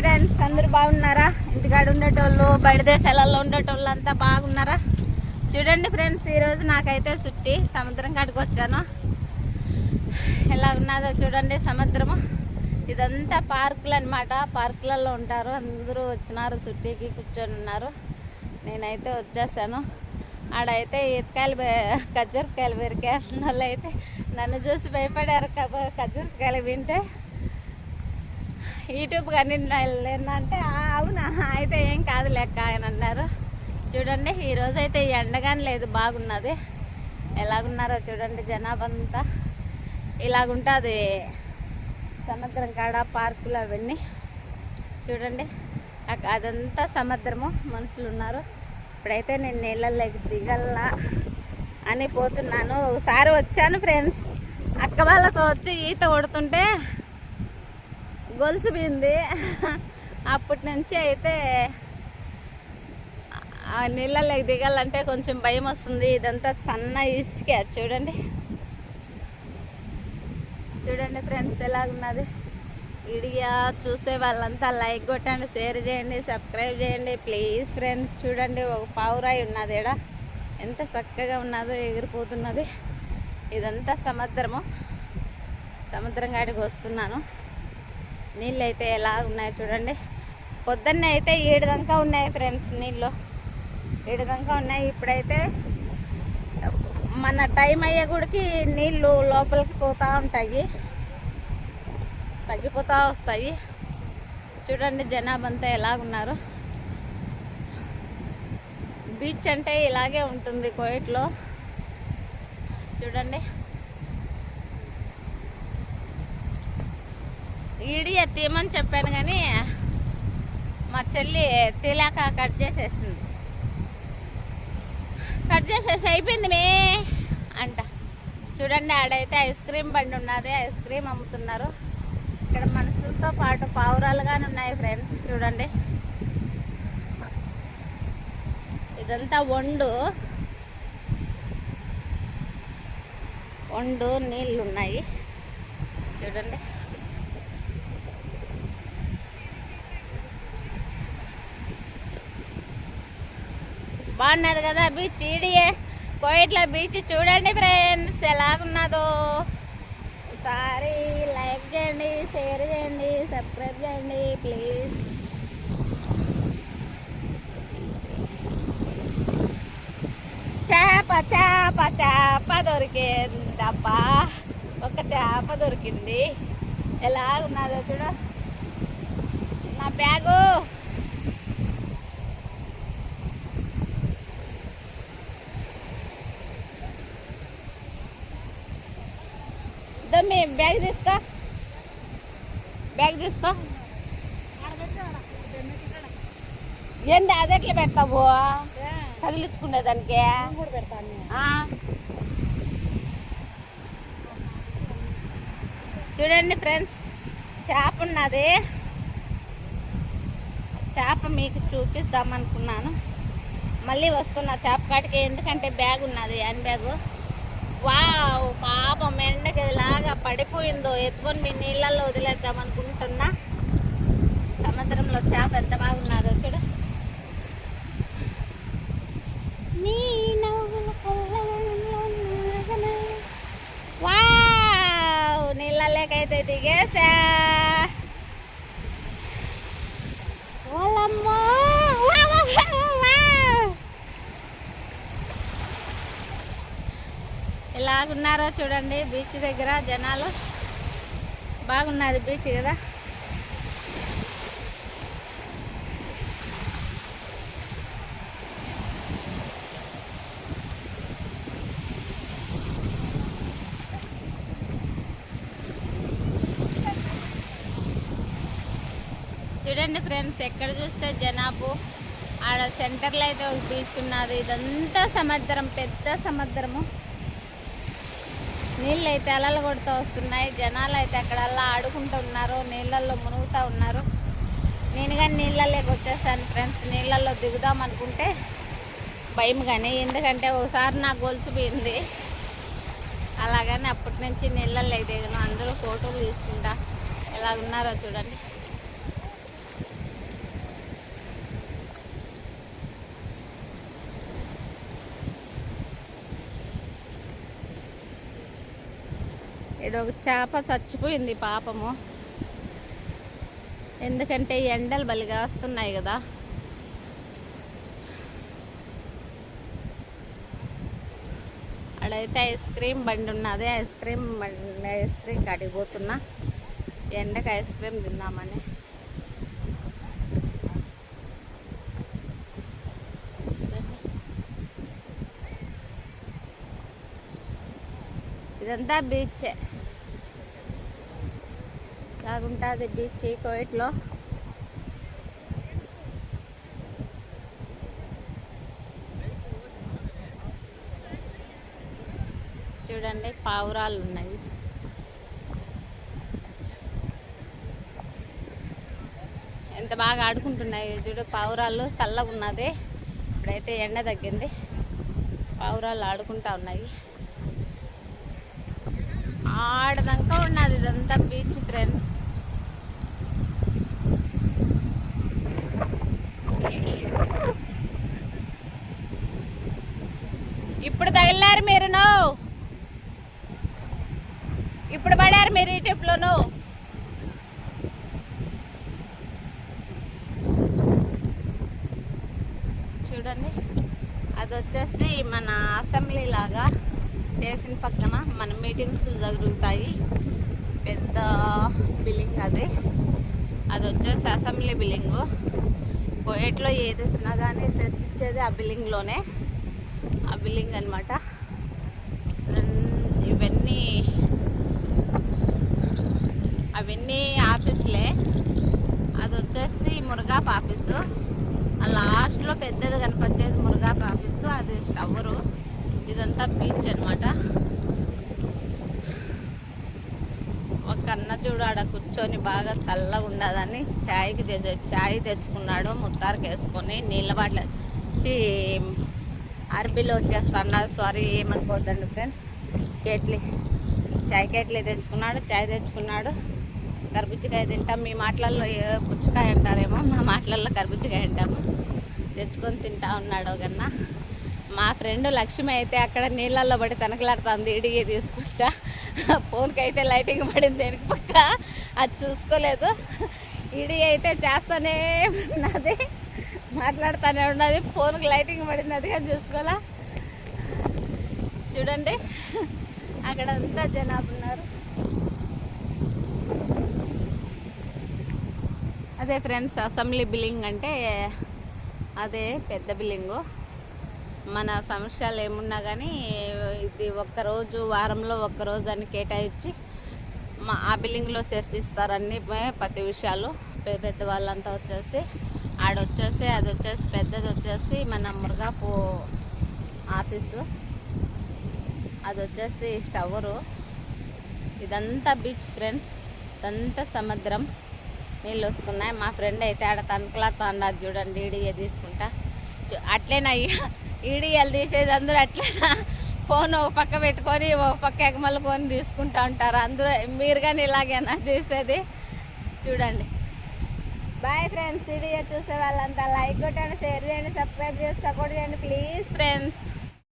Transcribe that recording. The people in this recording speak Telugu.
ఫ్రెండ్స్ అందరూ బాగున్నారా? ఇంటికాడ ఉండేటోళ్ళు బయట దేశాలలో ఉండేటోళ్ళు అంతా బాగున్నారా? చూడండి ఫ్రెండ్స్ ఈరోజు నాకైతే చుట్టి సముద్రం కాడికి వచ్చాను. ఎలా ఉన్నదో చూడండి సముద్రము. ఇదంతా పార్కులు అనమాట పార్కులలో ఉంటారు. అందరూ వచ్చినారు చుట్టీకి కూర్చొని ఉన్నారు. నేనైతే వచ్చేసాను. ఆడైతే ఈతకాయలు బె- ఖర్జూరకాయలు వాళ్ళు అయితే నన్ను చూసి భయపడారు. కబ- వింటే యూట్యూబ్ కానీ అంటే అవునా? అయితే ఏం కాదు లెక్క ఆయన అన్నారు. చూడండి ఈరోజు అయితే ఎండగాని లేదు బాగున్నది. ఎలాగున్నారో చూడండి జనాభా అంతా ఇలాగుంటుంది సముద్రం కాడ పార్కులు అవన్నీ. చూడండి అక్క- అదంతా సముద్రము మనుషులు ఉన్నారు ఇప్పుడైతే నేను నీళ్ళలోకి దిగల్లా అని పోతున్నాను. ఒకసారి వచ్చాను ఫ్రెండ్స్. అక్క వాళ్ళతో వచ్చి ఈత కొడుతుంటే గొలుసు పోయింది అప్పటి నుంచి అయితే ఆ నీళ్ళలోకి దిగాలంటే కొంచెం భయం వస్తుంది. ఇదంతా సన్న ఇసుకే చూడండి. చూడండి ఫ్రెండ్స్ ఎలాగున్నది. వీడియో చూసే వాళ్ళంతా లైక్ కొట్టండి షేర్ చేయండి సబ్స్క్రైబ్ చేయండి. ప్లీజ్ ఫ్రెండ్స్ చూడండి ఒక పావురాయి ఉన్నది ఇక్కడ ఎంత చక్కగా ఉన్నదో ఎగిరిపోతున్నది. ఇదంతా సముద్రము. సముద్రం కాడికి వస్తున్నాను. నీళ్ళు అయితే ఎలా ఉన్నాయి చూడండి. పొద్దున్నే అయితే ఏడుదంకా ఉన్నాయి ఫ్రెండ్స్ నీళ్ళు. ఏడుదంకా ఉన్నాయి. ఇప్పుడైతే మన టైం అయ్యే గుడికి నీళ్ళు లోపలికి పోతూ ఉంటాయి. తగ్గిపోతూ వస్తాయి. చూడండి జనాభా అంతా ఎలాగున్నారు బీచ్ అంటే ఇలాగే ఉంటుంది కోయట్లో. చూడండి. ఈడి తీయమని చెప్పాను కానీ మా చెల్లి తీలాక కట్ చేసేసింది. కట్ చేసేసి అయిపోయింది మే అంట. చూడండి ఆడైతే ఐస్ క్రీమ్ బండి ఉన్నది ఐస్ క్రీమ్ అమ్ముతున్నారు. ఇక్కడ మనుషులతో పాటు పావురాలుగానే ఉన్నాయి ఫ్రెండ్స్ చూడండి. ఇదంతా వండు వండు నీళ్ళు ఉన్నాయి చూడండి. బాగున్నది కదా బీచ్ ఈడియే. కోయిట్ల బీచ్ చూడండి ఫ్రెండ్స్ ఎలాగున్నదో. ఒకసారి లైక్ చేయండి షేర్ చేయండి సబ్స్క్రైబ్ చేయండి ప్లీజ్. చేప చేప చేప దొరికిందబ్బా. ఒక చేప దొరికింది. ఎలాగున్నదో చూడ. నా బ్యాగు. బ్యాగ్ తీసుకో. బ్యాగ్ తీసుకో. ఏంది అది ఎట్లా పెడతావు? తగిలించుకునే దానికి. చూడండి ఫ్రెండ్స్ చేప ఉన్నది. చేప మీకు చూపిద్దాం అనుకున్నాను మళ్ళీ వస్తున్నా చేప కాటికి ఎందుకంటే బ్యాగ్ ఉన్నది హ్యాండ్ బ్యాగు. వావ్ పాపం ఎండకి ఇలాగా పడిపోయిందో. ఎత్తుకొని మీ నీళ్ళల్లో వదిలేద్దాం అనుకుంటున్నా. సముద్రంలో చేప ఎంత బాగున్నదో చూడు. నీ నవ్వుల కళ్ళలో దిగేసా వాళ్ళమ్మో వావ్, వావ్, వావ్. ఎలాగున్నారో చూడండి బీచ్ దగ్గర జనాలు. బాగున్నది బీచ్ కదా. చూడండి ఫ్రెండ్స్ ఎక్కడ చూస్తే జనాభా? ఆడ సెంటర్లో అయితే ఒక బీచ్ ఉన్నది. ఇదంతా సముద్రం పెద్ద సముద్రము. నీళ్ళు అయితే అలలు కొడుతూ వస్తున్నాయి. జనాలు అయితే అక్కడల్లా ఆడుకుంటూ ఉన్నారు. నీళ్ళల్లో మునుగుతూ ఉన్నారు. నేను కానీ నీళ్ళల్లోకి వచ్చేసాను ఫ్రెండ్స్. నీళ్ళల్లో దిగుదాం అనుకుంటే భయం కానీ ఎందుకంటే ఒకసారి నా గొలుసు పోయింది. అలాగని అప్పటి నుంచి నీళ్ళల్లో దిగను. అందరూ ఫోటోలు తీసుకుంటా. ఎలా ఉన్నారో చూడండి. ఒక చేప చచ్చిపోయింది పాపము. ఎందుకంటే ఎండలు బలిగా వస్తున్నాయి కదా. అడైతే ఐస్ క్రీమ్ బండి ఉన్నది. ఐస్ క్రీమ్ బండి ఐస్ క్రీమ్ కాడికి పోతున్నా. ఎండకి ఐస్ క్రీమ్ తిందామని. చూడండి ఇదంతా బీచే. లాగుంటుంది బీచ్ కోయిట్లో? చూడండి పావురాలు ఉన్నాయి ఎంత బాగా ఆడుకుంటున్నాయి చూడు పావురాలు చల్లగా ఉన్నది ఇప్పుడైతే ఎండ తగ్గింది. పావురాలు ఆడుకుంటా ఉన్నాయి. ఆడదంకా ఉన్నది ఇదంతా బీచ్ ఫ్రెండ్స్ ఇప్పుడు తగిలినారు మీరును. ఇప్పుడు పడారు మీరు ఈ ట్రిప్లోను. చూడండి. అది వచ్చేసి మన అసెంబ్లీ లాగా స్టేషన్ పక్కన మన మీటింగ్స్ జరుగుతాయి. పెద్ద బిల్డింగ్ అది. అది వచ్చేసి అసెంబ్లీ బిల్డింగ్. కోయట్లో ఏది వచ్చినా కానీ సెర్చ్ ఇచ్చేది ఆ బిల్డింగ్లోనే. ఆ బిల్డింగ్ అనమాట ఇవన్నీ అవన్నీ ఆఫీసులే. అది వచ్చేసి మురుగాప్ ఆఫీసు. ఆ లాస్ట్లో పెద్దది కనిపించేది మురుగాప్ ఆఫీసు. అది స్టవరు ఇదంతా బీచ్ అనమాట ఒక అన్న చూడు ఆడ కూర్చొని బాగా చల్లగా ఉండదని ఛాయ్కి తెచ్చు ఛాయ్ తెచ్చుకున్నాడు. ముత్తారికి వేసుకొని నీళ్ళ బాట్ల వచ్చి అరబీలో వచ్చేస్తాను. సారీ ఏమనుకోవద్దండి ఫ్రెండ్స్ కేట్లీ చాయ్ కేట్లీ తెచ్చుకున్నాడు చాయ్ తెచ్చుకున్నాడు. కర్బుజ్జకాయ తింటాం. మీ మాటలలో ఏ పుచ్చకాయ అంటారేమో మా మాటలలో కర్బుజ్జకాయ అంటాము. తెచ్చుకొని తింటా ఉన్నాడు ఒకన్న మా ఫ్రెండ్ లక్ష్మి అయితే అక్కడ నీళ్ళల్లో పడి తనకలాడుతుంది. ఇడిగి తీసుకుంటా. ఫోన్కి అయితే లైటింగ్ పడింది వెనుక పక్క? అది చూసుకోలేదు. ఇడి అయితే చేస్తానే ఉన్నది. మాట్లాడుతూనే ఉన్నది. ఫోన్కి లైటింగ్ పడింది. అది కానీ చూసుకోవాలా? చూడండి. అక్కడ అంతా జనాభా ఉన్నారు. అదే ఫ్రెండ్స్ అసెంబ్లీ బిల్డింగ్ అంటే అదే పెద్ద బిల్డింగు మన సమస్యలు ఏమున్నా కానీ ఇది ఒక్కరోజు వారంలో ఒక్కరోజు అని కేటాయించి మా ఆ బిల్డింగ్లో చర్చిస్తారు అన్ని ప్రతి విషయాలు. పెద్ద పెద్ద వాళ్ళంతా వచ్చేసి ఆడొచ్చేసి అది వచ్చేసి పెద్దది వచ్చేసి మన మురుగాపు ఆఫీసు. అది వచ్చేసి స్టవరు ఇదంతా బీచ్ ఫ్రెండ్స్. ఇదంతా సముద్రం. నీళ్ళు వస్తున్నాయి మా ఫ్రెండ్ అయితే ఆడ తనకలాడుతా చూడండి ఈడియా తీసుకుంటా. అట్లేనా ఈడియాలు తీసేది అందరూ అట్లేనా? ఫోన్ ఒక పక్క పెట్టుకొని ఒక పక్క ఎగమలుకొని తీసుకుంటా ఉంటారు? అందరూ మీరు కానీ ఇలాగేనా తీసేది? చూడండి. బాయ్ ఫ్రెండ్స్ వీడియో చూసే వాళ్ళంతా లైక్ కొట్టండి షేర్ చేయండి సబ్స్క్రైబ్ చేసి సపోర్ట్ చేయండి. Please friends